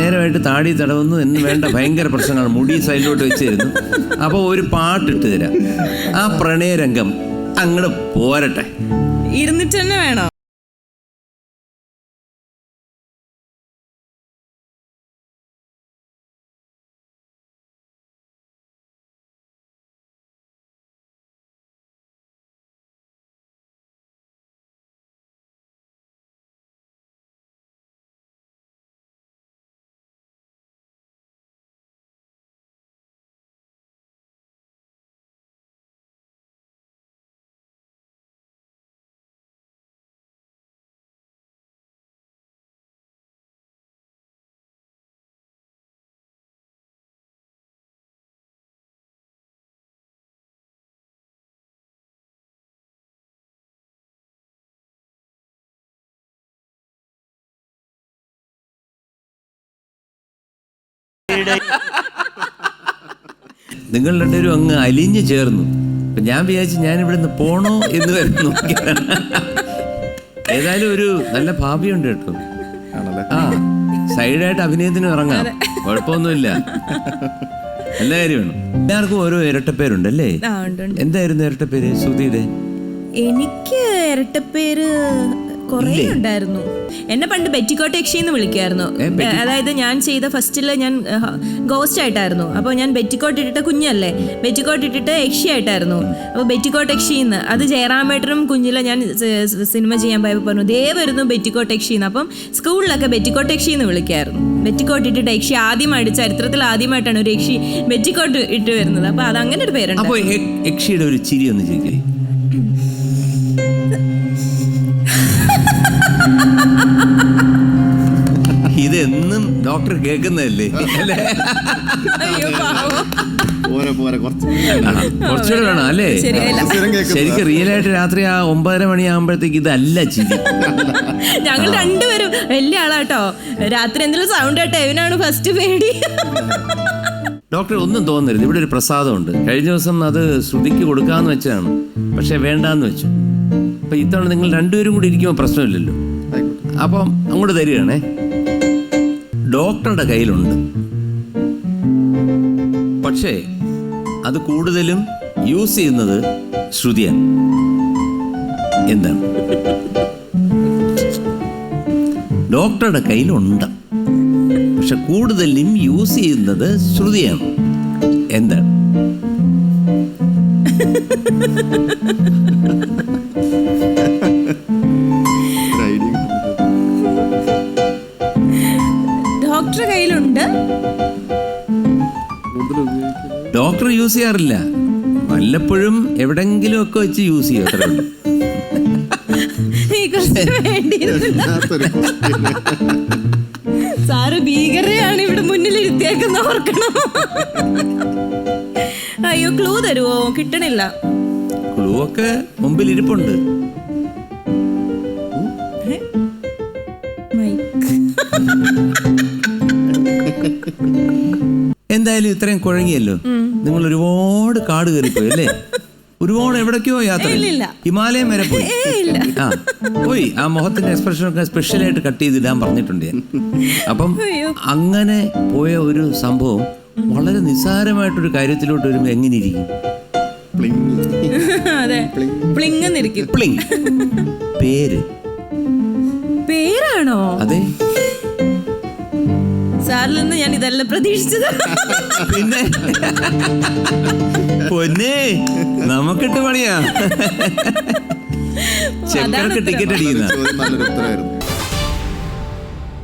നേരമായിട്ട് താടി തടവുന്നു എന്ന് വേണ്ട ഭയങ്കര പ്രശ്നങ്ങൾ മുടി സൈഡിലോട്ട് വെച്ചിരുന്നു. അപ്പോൾ ഒരു പാട്ടിട്ട് തരാം. ആ പ്രണയരംഗം അങ്ങോട്ട് പോരട്ടെ. ഇരുന്നിട്ട് തന്നെ വേണോ? നിങ്ങൾ രണ്ടുപേരും അങ്ങ് അലിഞ്ഞു ചേർന്നു. അപ്പൊ ഞാൻ വിചാരിച്ചു ഞാൻ ഇവിടുന്ന് പോണോ എന്ന് വരെ നോക്കിയതാണ് ഏതായാലും ഒരു നല്ല ഭാവിയുണ്ട് കേട്ടോ. ആണല്ലേ? ആ സൈഡായിട്ട് അഭിനയത്തിന് ഇറങ്ങാം. കുഴപ്പമൊന്നുമില്ല. നല്ല കാര്യമാണ്. എല്ലാവർക്കും ഓരോ ഇരട്ടപ്പേരുണ്ട് അല്ലേ ഉണ്ട് ഉണ്ട്. എന്തായിരുന്നു ഇരട്ടപ്പേര് ശ്രുതിയുടെ എനിക്ക് ഇരട്ടപ്പേര് കുറേ ഉണ്ടായിരുന്നു. എന്നെ പണ്ട് ബെറ്റിക്കോട്ട് യക്ഷി എന്ന് വിളിക്കായിരുന്നു അതായത് ഞാൻ ചെയ്ത ഫസ്റ്റിൽ ഞാൻ ഗോസ്റ്റ് ആയിട്ടായിരുന്നു. അപ്പോൾ ഞാൻ ബെറ്റിക്കോട്ട് ഇട്ടിട്ട് കുഞ്ഞല്ലേ? ബെറ്റിക്കോട്ട് ഇട്ടിട്ട് യക്ഷി ആയിട്ടായിരുന്നു. അപ്പോൾ ബെറ്റിക്കോട്ട് യക്ഷി എന്ന് അത് ജയറാമേട്ടനും കുഞ്ഞിലെ ഞാൻ സിനിമ ചെയ്യാൻ പോയപ്പോൾ പറഞ്ഞു ദേ വരുന്നു ബെറ്റിക്കോട്ട് യക്ഷി എന്ന് അപ്പം സ്കൂളിലൊക്കെ ബെറ്റിക്കോട്ട് യക്ഷി എന്ന് വിളിക്കായിരുന്നു ബെറ്റിക്കോട്ട് ഇട്ടിട്ട് യക്ഷി ആദ്യമായിട്ട് ചരിത്രത്തിൽ ആദ്യമായിട്ടാണ് ഒരു യക്ഷി ബെറ്റിക്കോട്ട് ഇട്ട് വരുന്നത്. അപ്പോൾ അത് അങ്ങനെ ഒരു പേരുണ്ട് അപ്പോൾ യക്ഷിയുടെ ഒരു ചിരി ഒന്ന് ചിരിക്കേ ഇതെന്നും ഡോക്ടർ കേൾക്കുന്നതല്ലേ? അല്ലേ? അയ്യോ പാവം. പോരെ പോരെ. കുറച്ച് ആണോ? കുറച്ചുകൂടെ വേണം അല്ലേ? ശരിയല്ല ശരിക്കും റിയൽ ആയിട്ട് രാത്രി ആ ഒമ്പതര മണിയാകുമ്പോഴത്തേക്ക് ഇതല്ല ചിരി. ഞങ്ങൾ രണ്ടുപേരും വലിയ ആളാട്ടോ. രാത്രി എന്തെങ്കിലും സൗണ്ട് കേട്ടോ ഇവനാണ് ഫസ്റ്റ് പേടി. ഡോക്ടർ ഒന്നും തോന്നരുത്. ഇവിടെ ഒരു പ്രസാദമുണ്ട്. കഴിഞ്ഞ ദിവസം അത് ശ്രുതിക്ക് കൊടുക്കാന്ന് വെച്ചാണ്. പക്ഷെ വേണ്ടാന്ന് വെച്ചു. അപ്പൊ ഇത്തവണ നിങ്ങൾ രണ്ടുപേരും കൂടി ഇരിക്കുമ്പോൾ പ്രശ്നമില്ലല്ലോ. അപ്പം അങ്ങോട്ട് തരികയാണേ. ഡോക്ടറുടെ കയ്യിലുണ്ട്. പക്ഷേ അത് കൂടുതലും യൂസ് ചെയ്യുന്നത് ശ്രുതിയാണ്. എന്താണ് ഡോക്ടറുടെ കയ്യിലുണ്ട്. പക്ഷെ കൂടുതലും യൂസ് ചെയ്യുന്നത് ശ്രുതിയാണ്. എന്താണ് ഡോക്ടർ യൂസ് ചെയ്യാറില്ല. വല്ലപ്പോഴും എവിടെങ്കിലും ഒക്കെ വെച്ച് യൂസ് ചെയ്യും അത്രേ ഉള്ളൂ. ഈ question വേണ്ടിയിരുന്നില്ല. വല്ലാത്തൊരു question. സാറ് ഭീകരയാണ് ഇവിടെ മുന്നിൽ ഇരുത്തിയേക്കുന്ന ഓർക്കണം. അയ്യോ ക്ലൂ തരുവോ? കിട്ടണില്ല. ക്ലൂ ഒക്കെ മുമ്പിൽ ഇരിപ്പുണ്ട് മൈക്ക്. എന്തായാലും ഇത്രയും കുഴങ്ങിയല്ലോ? നിങ്ങൾ ഒരുപാട് കാട് കയറിപ്പോയി അല്ലേ? ഒരുപാട് എവിടേക്കോ യാത്ര. ഹിമാലയം വരെ പോയി. ആ പോയി. ആ മുഖത്തിന്റെ എക്സ്പ്രഷൻ ഒക്കെ സ്പെഷ്യലായിട്ട് കട്ട് ചെയ്തിടാൻ പറഞ്ഞിട്ടുണ്ട് ഞാൻ. അപ്പം അങ്ങനെ പോയ ഒരു സംഭവം വളരെ നിസ്സാരമായിട്ടൊരു കാര്യത്തിലോട്ട് വരുമ്പോൾ എങ്ങനെ ഇരിക്കും Pling. അതെ പ്ലിങ്ങന്നിരിക്കും. പ്ലിങ്. പേര്. പേരാണോ? അതെ. സാറിൽ നിന്ന് ഞാൻ ഇതെല്ലാം പ്രതീക്ഷിച്ചത്. പിന്നെ? പൊന്നെ നമുക്കിട്ട് പണിയാ. ചെക്കർക്ക് ടിക്കറ്റ് അടിക്കുന്ന. നല്ലൊരു ഉത്തരമായിരുന്നു.